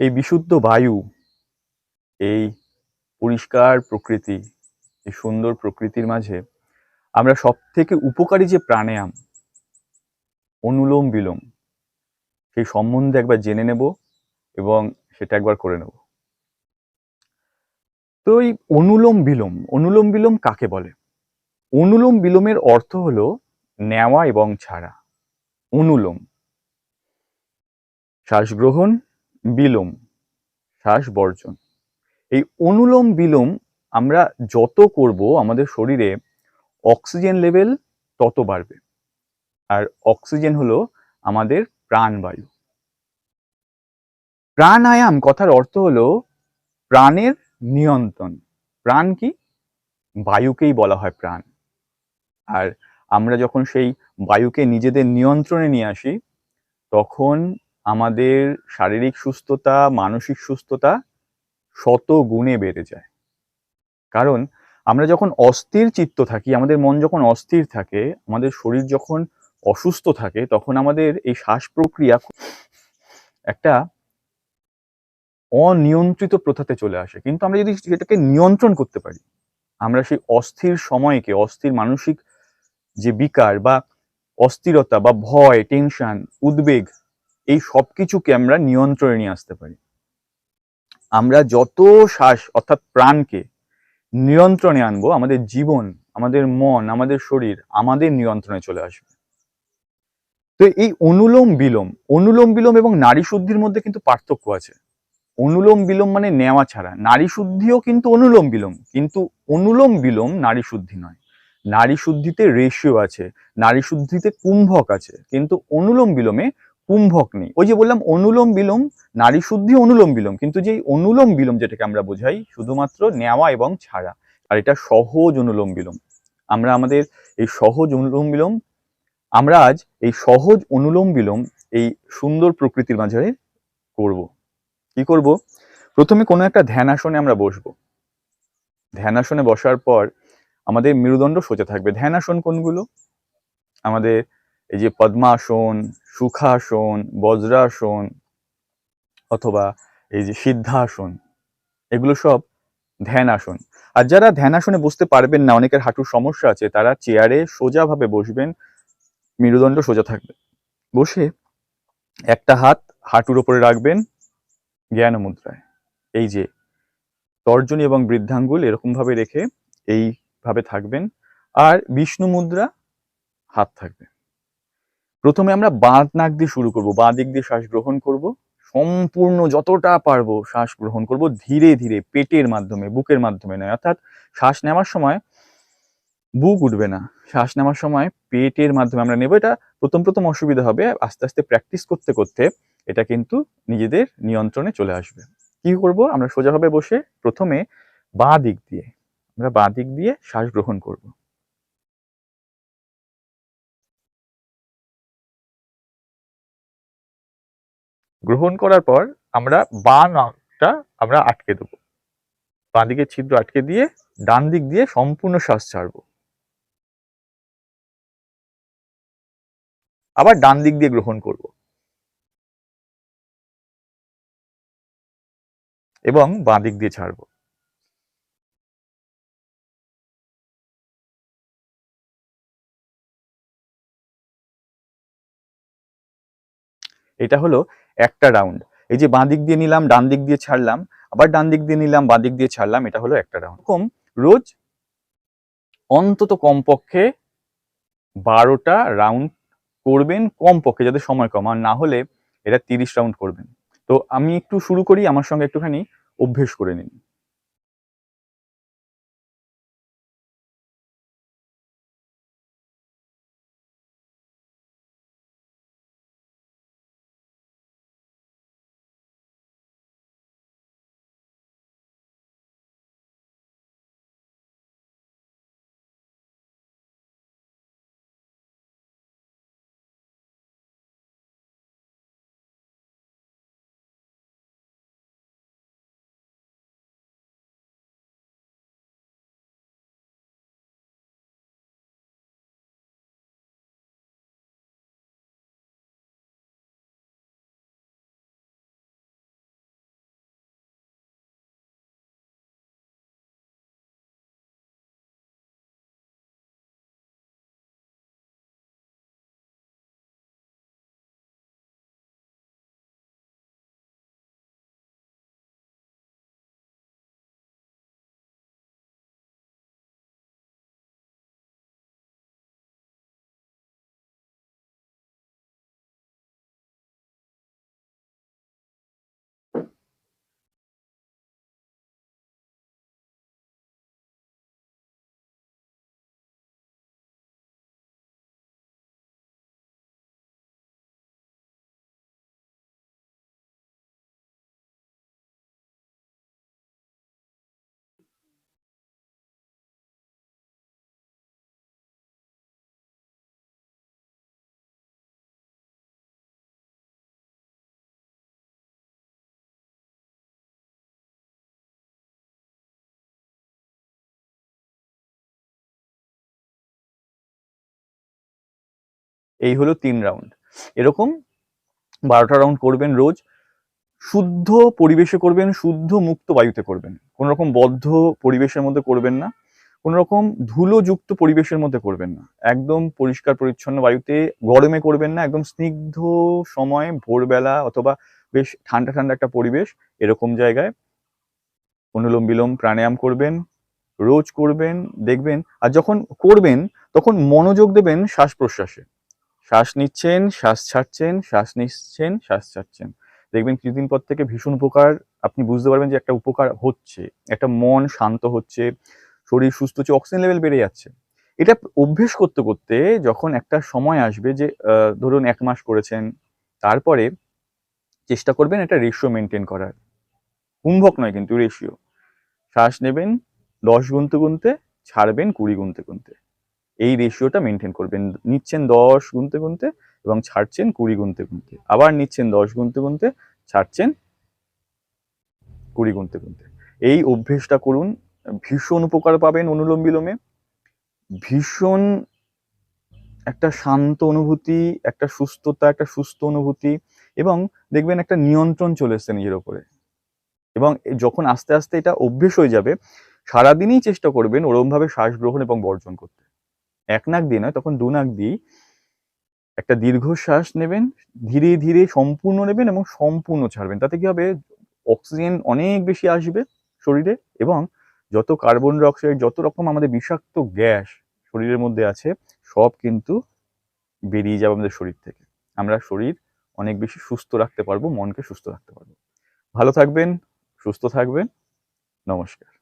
এই বিশুদ্ধ বায়ু, এই পরিষ্কার প্রকৃতি, এই সুন্দর প্রকৃতির মাঝে আমরা সব থেকে উপকারী যে প্রাণায়াম, অনুলোম বিলোম, সেই সম্বন্ধে একবার জেনে নেব এবং সেটা একবার করে নেব। তো এই অনুলোম বিলোম অনুলোম বিলোম কাকে বলে? অনুলোম বিলোমের অর্থ হলো নেওয়া এবং ছাড়া, অনুলোম। শ্বাস গ্রহণ বিলোম, শ্বাস বর্জন। এই অনুলোম বিলোম আমরা যত করব আমাদের শরীরে, অক্সিজেন লেভেল তত বাড়বে। আর অক্সিজেন হলো আমাদের প্রাণবায়ু। প্রাণায়াম কথার অর্থ হলো প্রাণের নিয়ন্ত্রণ। প্রাণ কি? বায়ুকেই বলা হয় প্রাণ। আর আমরা যখন সেই বায়ুকে নিজেদের নিয়ন্ত্রণে নিয়ে আসি, তখন আমাদের শারীরিক সুস্থতা, মানসিক সুস্থতা শত গুণে বেড়ে যায়। কারণ আমরা যখন অস্থির চিত্ত থাকি, আমাদের মন যখন অস্থির থাকে, আমাদের শরীর যখন অসুস্থ থাকে, তখন আমাদের এই শ্বাস প্রক্রিয়া একটা অনিয়ন্ত্রিত প্রথাতে চলে আসে। কিন্তু আমরা যদি সেটাকে নিয়ন্ত্রণ করতে পারি, আমরা সেই অস্থির সময়কে, অস্থির মানসিক যে বিকার বা অস্থিরতা বা ভয়, টেনশন, উদ্বেগ এই সব কিছুকে আমরা নিয়ন্ত্রণে নিয়ে আসতে পারি? আমরা যত শ্বাস অর্থাৎ প্রাণকে নিয়ন্ত্রণে আনব, আমাদের জীবন, আমাদের মন, আমাদের শরীর আমাদের নিয়ন্ত্রণে চলে আসবে। তো এই অনুলোম বিলোম অনুলোম বিলোম এবং নারী শুদ্ধির মধ্যে কিন্তু পার্থক্য আছে। অনুলোম বিলোম মানে নেওয়া ছাড়া, নারী শুদ্ধিও কিন্তু অনুলোম বিলোম, কিন্তু অনুলোম বিলোম নারী শুদ্ধি নয়। নারী শুদ্ধিতে রেশিও আছে, নারী শুদ্ধিতে কুম্ভক আছে, কিন্তু অনুলোম বিলোমে কুম্ভক নেই। ওই যে বললাম অনুলোম বিলোম, নারী শুদ্ধি অনুলোম বিলোম, কিন্তু যে অনুলোম বিলোম যেটাকে আমরা বোঝাই, শুধুমাত্র নেওয়া এবং ছাড়া, আর এটা সহজ অনুলোম বিলোম। আমরা আমাদের এই সহজ অনুলোম বিলোম, আমরা আজ এই সহজ অনুলোম বিলোম এই সুন্দর প্রকৃতির মাঝে করব। কি করব? প্রথমে কোনো একটা ধ্যান আসনে আমরা বসবো। ধ্যান আসনে বসার পর আমাদের মেরুদণ্ড সোজা থাকবে। ধ্যান আসন কোনগুলো? আমাদের এই যে পদ্মাসন, সুখাসন, বজ্রাসন অথবা এই যে সিদ্ধাসন, এগুলো সব ধ্যান আসন আর যারা ধ্যান আসনে বসতে পারবেন না, অনেকের হাঁটুর সমস্যা আছে, তারা চেয়ারে সোজাভাবে বসবেন, মেরুদণ্ড সোজা থাকবে। বসে একটা হাত হাঁটুর ওপরে রাখবেন, জ্ঞান মুদ্রায়। এই যে তর্জনী এবং বৃদ্ধাঙ্গুল এরকম ভাবে রেখে এইভাবে থাকবেন। আর বিষ্ণু মুদ্রা, হাত থাকবে। প্রথমে আমরা বাঁ নাক দিয়ে শুরু করব, বাঁ দিক দিয়ে শ্বাস গ্রহণ করব। সম্পূর্ণ যতটা পারব শ্বাস গ্রহণ করব, ধীরে ধীরে পেটের মাধ্যমে, বুকের মাধ্যমে নয়। অর্থাৎ শ্বাস নেওয়ার সময় বুক উঠবে না। শ্বাস নেওয়ার সময় পেটের মাধ্যমে আমরা নেব। এটা প্রথম প্রথম অসুবিধা হবে, আস্তে আস্তে প্র্যাকটিস করতে করতে এটা কিন্তু নিজেদের নিয়ন্ত্রণে চলে আসবে। কি করব? আমরা সোজাভাবে বসে প্রথমে বাঁ দিক দিয়ে, আমরা বাঁ দিক দিয়ে শ্বাস গ্রহণ করব। গ্রহণ করার পর আমরা বা নাকটা আমরা আটকে দেবো। বাঁ দিকে ছিদ্র আটকে দিয়ে ডান দিক দিয়ে সম্পূর্ণ শ্বাস ছাড়ব। আবার ডান দিক দিয়ে গ্রহণ করব। এবং বাঁ দিক দিয়ে ছাড়বো। এটা হলো একটা রাউন্ড এই যে বাঁ দিক দিয়ে নিলাম, ডান দিক দিয়ে ছাড়লাম, আবার ডান দিক দিয়ে নিলাম, বাঁ দিক দিয়ে ছাড়লাম, এটা হলো একটা রাউন্ড কম রোজ অন্তত কমপক্ষে বারোটা রাউন্ড করবেন কমপক্ষে, যাতে সময় কম, আর না হলে এটা তিরিশ রাউন্ড করবেন। তো আমি একটু শুরু করি, আমার সঙ্গে একটুখানি অভ্যেস করে নিন। এই হলো তিন রাউন্ড এরকম বারোটা রাউন্ড করবেন রোজ, শুদ্ধ পরিবেশে করবেন, শুদ্ধ মুক্ত বায়ুতে করবেন। কোনো রকম বদ্ধ পরিবেশের মধ্যে করবেন না কোনো রকম ধুলোযুক্ত পরিবেশের মধ্যে করবেন না। একদম পরিষ্কার পরিচ্ছন্ন বায়ুতে গরমে করবেন না, একদম স্নিগ্ধ সময়, ভোরবেলা অথবা বেশ ঠান্ডা ঠান্ডা একটা পরিবেশ, এরকম জায়গায় অনুলোম বিলোম প্রাণায়াম করবেন, রোজ করবেন, দেখবেন, আর যখন করবেন, তখন মনোযোগ দেবেন শ্বাস প্রশ্বাসে। শ্বাস নিচ্ছেন, শ্বাস ছাড়ছেন, শ্বাস নিচ্ছেন, শ্বাস ছাড়ছেন। দেখবেন কিছুদিন পর থেকে ভীষণ উপকার, আপনি বুঝতে পারবেন যে একটা উপকার হচ্ছে, একটা মন শান্ত হচ্ছে, শরীর সুস্থ হচ্ছে অক্সিজেন লেভেল বেড়ে যাচ্ছে। এটা অভ্যেস করতে করতে যখন একটা সময় আসবে যে ধরুন এক মাস করেছেন, তারপরে চেষ্টা করবেন একটা রেশিও মেনটেন করার। কুম্ভক নয় কিন্তু রেশিও শ্বাস নেবেন, দশ গুনতে গুনতে, ছাড়বেন কুড়ি গুনতে গুনতে। এই রেশিওটা মেনটেন করবেন। নিচ্ছেন দশ গুনতে গুনতে এবং ছাড়ছেন কুড়ি গুনতে গুনতে। আবার নিচ্ছেন দশ গুনতে গুনতে, ছাড়ছেন কুড়ি গুনতে গুনতে। এই অভ্যেসটা করুন। ভীষণ উপকার পাবেন অনুলোম বিলোমে। ভীষণ একটা শান্ত অনুভূতি, একটা সুস্থতা, একটা সুস্থ অনুভূতি এবং দেখবেন একটা নিয়ন্ত্রণ চলে এসছে নিজের ওপরে। এবং যখন আস্তে আস্তে এটা অভ্যেস হয়ে যাবে, সারাদিনই চেষ্টা করবেন ওরমভাবে শ্বাস গ্রহণ এবং বর্জন করতে। এক নাক দিয়ে নয়, তখন দু নাক দিয়েই একটা দীর্ঘশ্বাস নেবেন, ধীরে ধীরে সম্পূর্ণ নেবেন এবং সম্পূর্ণ ছাড়বেন। তাতে কি হবে? অক্সিজেন অনেক বেশি আসবে শরীরে এবং যত কার্বন ডাই অক্সাইড যত রকম আমাদের বিষাক্ত গ্যাস শরীরের মধ্যে আছে, সব কিন্তু বেরিয়ে যাবে আমাদের শরীর থেকে। আমরা শরীর অনেক বেশি সুস্থ রাখতে পারব, মনকে সুস্থ রাখতে পারব। ভালো থাকবেন, সুস্থ থাকবেন। নমস্কার।